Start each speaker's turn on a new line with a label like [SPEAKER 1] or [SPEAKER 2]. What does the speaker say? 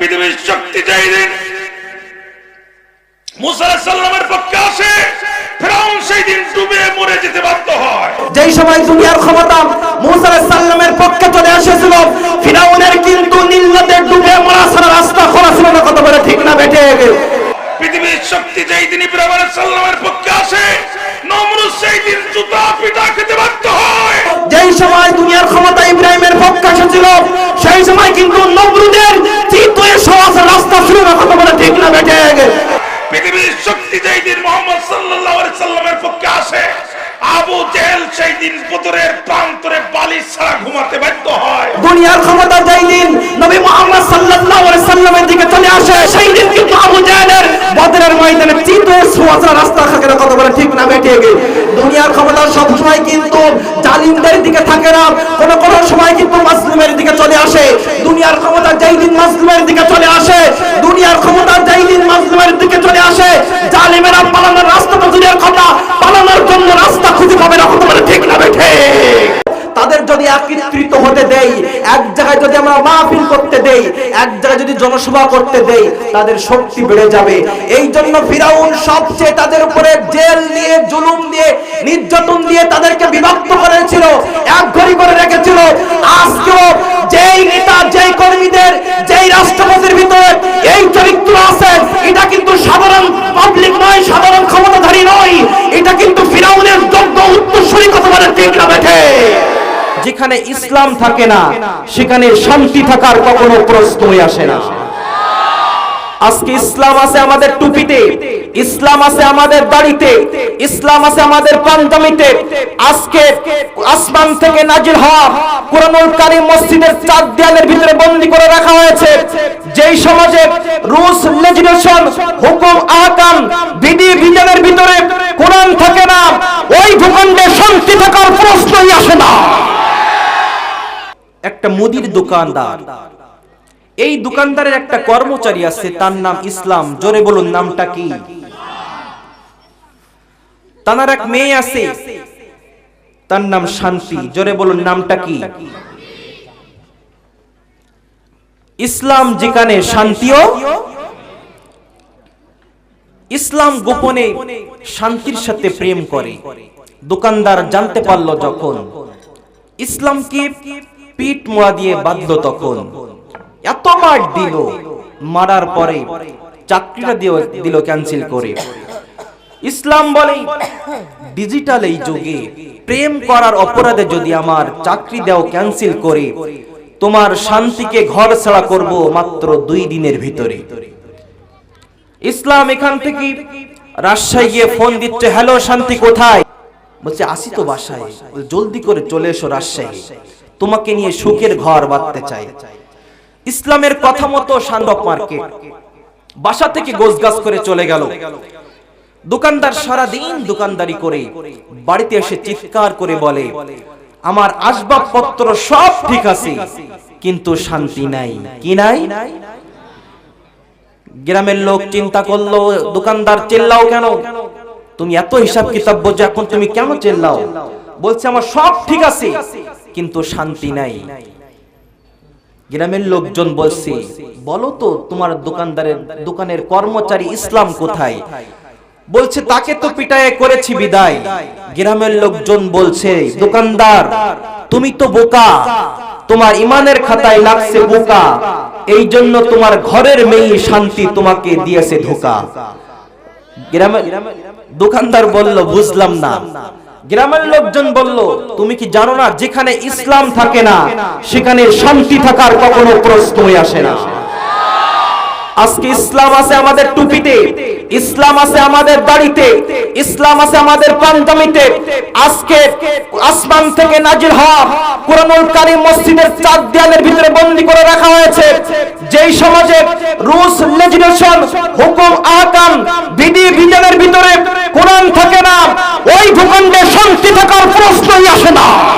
[SPEAKER 1] পৃথিবীর শক্তি চাইলেন। পক্ষে আসে ফেরাউন সেই দিন ডুবে মরে যেতে বাধ্য হয়।
[SPEAKER 2] যেই সময় দুনিয়ার ক্ষমতা মুসা পক্ষে চলে এসেছিল ফিরাউনের কিন্তু নীল ডুবে মরা ছাড়া রাস্তা খোলা ছিল না কত বলে ঠিক না বেঠে
[SPEAKER 1] পৃথিবীর শক্তি যেই দিন ইব্রাহিম আলাইহিস পক্ষে আসে নমরুদ সেই দিন জুতা পিটা খেতে বাধ্য হয়।
[SPEAKER 2] যেই সময় দুনিয়ার ক্ষমতা দুনিয়ার ক্ষমতা যেই দিন কিন্তু আবু জাহেলের কিন্তু জালিমদের দিকে থাকে না, কোন কোন সময় কিন্তু মাসলুমের দিকে চলে আসে। দুনিয়ার ক্ষমতা যেই দিন মাসলুমের দিকে চলে আসে, দুনিয়ার ক্ষমতা যেই দিন মাসলুমের দিকে চলে আসে জালিমেরা পালানোর রাস্তা তো দুনিয়ার কথা পালানোর জন্য রাস্তা খুঁজে পাবে না কত বলে ঠিক না বেঠে তাদের যদি একত্রিত হতে দেই, এক জায়গায় যদি আমরা মাহফিল করতে দেই, এক জায়গায় যদি জনসভা করতে দেই, তাদের শক্তি বেড়ে যাবে। এই জন্য ফিরাউন সবচেয়ে তাদের উপরে জেল নিয়ে, জুলুম দিয়ে নির্যাতন দিয়ে তাদেরকে বিভক্ত করেছিল, এক ঘড়ি করে রেখেছিল। আজকেও যেই নেতা, যেই কর্মীদের, যেই রাষ্ট্রপতির ভিতরে এই চরিত্র আছে, এটা কিন্তু সাধারণ পাবলিক নয়, সাধারণ ক্ষমতাধারী নয়। এটা কিন্তু ফিরাউনের যোগ্য উত্তরসূরি কথা বলে, ঠিক না যেখানে ইসলাম থাকে না, সেখানে শান্তি থাকার কখনো প্রশ্নই আসে না। আজকে ইসলাম আছে আমাদের টুপিতে, ইসলাম আছে আমাদের দাড়িতে, ইসলাম আছে আমাদের পাঞ্জামিতে আজকে আসমান থেকে নাজির হওয়া কোরআনুল কারীম মসজিদের চার দেয়ালের ভিতরে বন্দী করে রাখা হয়েছে। যেই সমাজে রুশ লেজিসলেশন হুকুম আহকাম বিধি বিধানের ভিতরে কোরআন থাকে না ওই ভূখণ্ডে শান্তি থাকার প্রশ্নই আসে না একটা মুদির দোকানদার। এই দোকানদারের একটা কর্মচারী আছে, তার নাম ইসলাম। জোরে বলুন, নামটা কি? তার এক মেয়ে আছে, তার নাম শান্তি। জোরে বলুন, নামটা কি? ইসলাম যেখানে শান্তিও, ইসলাম গোপনে শান্তির সাথে প্রেম করে। দোকানদার জানতে পারল যখন ইসলামকে পিঠ মোয়া দিয়ে বাঁধলো তখন। এত মার দিল মারার পরে চাকরিটা দিল দিল ক্যান্সেল করে। ইসলাম বলে ডিজিটাল এই যুগে প্রেম করার অপরাধে যদি আমার চাকরি দেও ক্যান্সেল করে তোমার শান্তিকে ঘর ছাড়া করব মাত্র দুই দিনের ভিতরে। ইসলাম এখান থেকে রাজশাহী গিয়ে ফোন দিচ্ছে হ্যালো শান্তি কোথায়? বলছে আসি তো বাসায়। জলদি করে চলে এসো রাজশাহী। তোমাকে নিয়ে সুখের ঘর বাঁধতে চাই। ইসলামের কথা মতো সান্ডক মার্কেট বাসা থেকে গোছগাছ করে চলে গেল। দোকানদার সারা দিন দোকানদারি করে বাড়িতে এসে চিৎকার করে বলে, আমার আসবাবপত্র সব ঠিক আছে, কিন্তু শান্তি নাই। কি নাই? গ্রামের লোক চিন্তা করল, দোকানদার চেল্লাও কেন? তুমি এত হিসাব কিতাব বোঝো, এখন তুমি কেন চিল্লাও? বলছে, আমার সব ঠিক আছে। কিন্তু শান্তি নাই। গ্রামের লোকজন বলছে, বলো তো, তোমার দোকানদারের, দোকানের কর্মচারী ইসলাম কোথায়? বলছে, তাকে তো পিটায় করেছি বিদায়। গ্রামের লোকজন বলছে, দোকানদার, তুমি তো বোকা। তোমার ইমানের খাতায় লাগছে বোকা। এই জন্য তোমার ঘরের মেয়ে শান্তি তোমাকে দিয়েছে ধোকা। গ্রামের দোকানদার বলল, বুঝলাম না। গ্রামের লোকজন বলল, তুমি কি জানো না যেখানে ইসলাম থাকে না, সেখানে শান্তি থাকার কখনো প্রশ্নই আসে না? আজকে ইসলাম আছে আমাদের টুপিতে, ইসলাম আছে আমাদের দাড়িতে, ইসলাম আছে আমাদের পাঞ্জামিতে আজকে আসমান থেকে নাজির হওয়া কোরআনুল কারীম মসজিদের চার দেয়ালের ভিতরে বন্দী করে রাখা হয়েছে। যেই সমাজে রুলস লেজিসলেশন হুকুম, আহকাম, বিধি 要去哪？